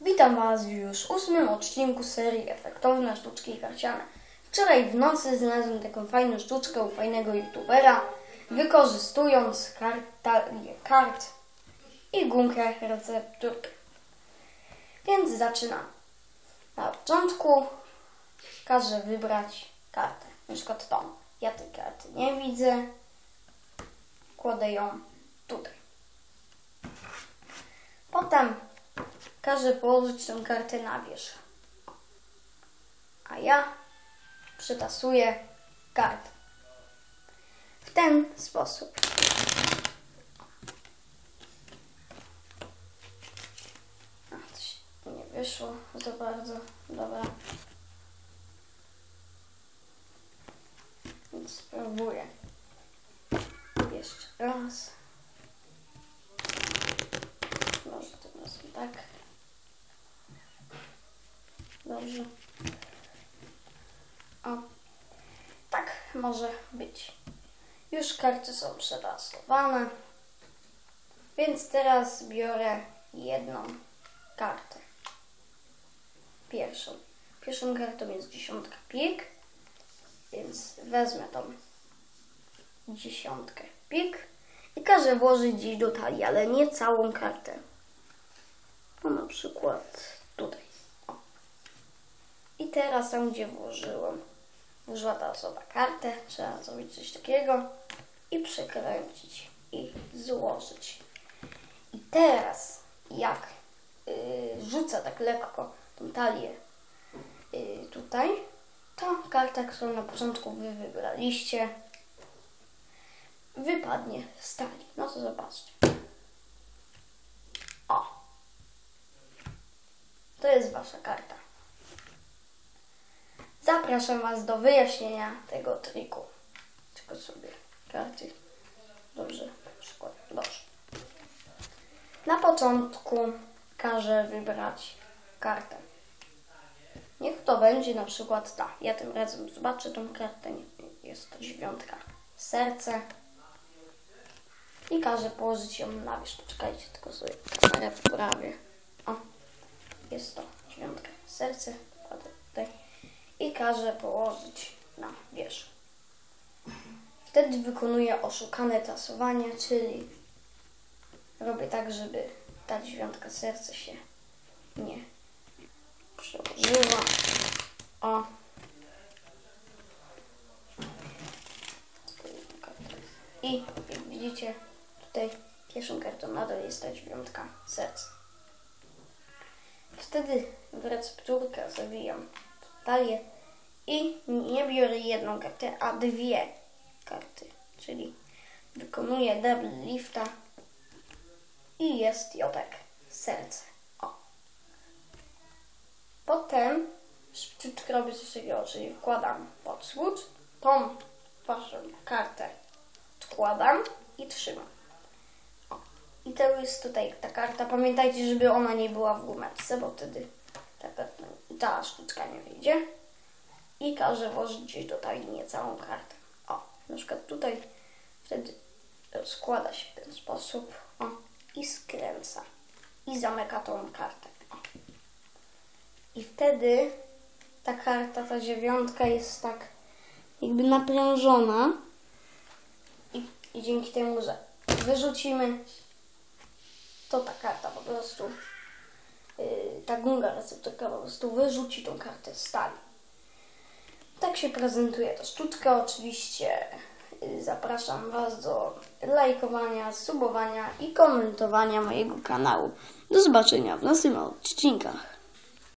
Witam Was w już ósmym odcinku serii Efektowne Sztuczki Karciane. Wczoraj w nocy znalazłem taką fajną sztuczkę u fajnego youtubera, wykorzystując kartalię kart i gumkę recepturkę. Więc zaczynam. Na początku każę wybrać kartę, na przykład tą. Ja tej karty nie widzę, kładę ją tutaj. Potem każę położyć tę kartę na wierzch. A ja przytasuję kartę. W ten sposób. A, coś nie wyszło za bardzo. Dobra. Więc spróbuję. Jeszcze raz. Może tym razem tak. Dobrze. O. Tak może być. Już karty są przetasowane. Więc teraz biorę jedną kartę. Pierwszą. Pierwszą kartą jest dziesiątka pik. Więc wezmę tą dziesiątkę pik i każę włożyć gdzieś do talii, ale nie całą kartę. No na przykład tutaj. O. I teraz tam, gdzie włożyłam, ta osoba kartę, trzeba zrobić coś takiego i przekręcić i złożyć. I teraz, jak yy, rzucę tak lekko tą talię yy, tutaj, to karta, którą na początku wy wybraliście, wypadnie z talii. No to zobaczcie. O! To jest wasza karta. Zapraszam was do wyjaśnienia tego triku. Tylko sobie karty dobrze przykład. Dobrze. Na początku każę wybrać kartę. Niech to będzie na przykład ta. Ja tym razem zobaczę tą kartę. Jest to dziewiątka. Serce. I każę położyć ją na wierzch. Poczekajcie, tylko sobie kamerę poprawię. O, jest to dziewiątka. Serce. Kładę tutaj. I każę położyć na wierzch. Wtedy wykonuję oszukane tasowanie, czyli robię tak, żeby ta dziewiątka serce się nie przełożyła. O. I jak widzicie, tutaj pierwszą kartą nadal jest ta dziewiątka serca. Wtedy w recepturkę zawijam talię i nie biorę jedną kartę, a dwie karty, czyli wykonuję double lifta i jest jotek serce. O. Potem szybciutko robię coś takiego, czyli wkładam pod spód, tą waszą kartę odkładam i trzymam. O. I to jest tutaj ta karta. Pamiętajcie, żeby ona nie była w gumeczce, bo wtedy ta, ta sztuczka nie wyjdzie. I każę włożyć gdzieś do talii nie całą kartę. O, na przykład tutaj wtedy składa się w ten sposób. O, i skręca. I zamyka tą kartę. O. I wtedy ta karta, ta dziewiątka jest tak jakby naprężona i, i dzięki temu, że wyrzucimy, to ta karta po prostu, yy, ta gunga receptorka po prostu wyrzuci tą kartę z. Tak się prezentuje ta sztuczka. Oczywiście yy, zapraszam Was do lajkowania, subowania i komentowania mojego kanału. Do zobaczenia w następnych odcinkach.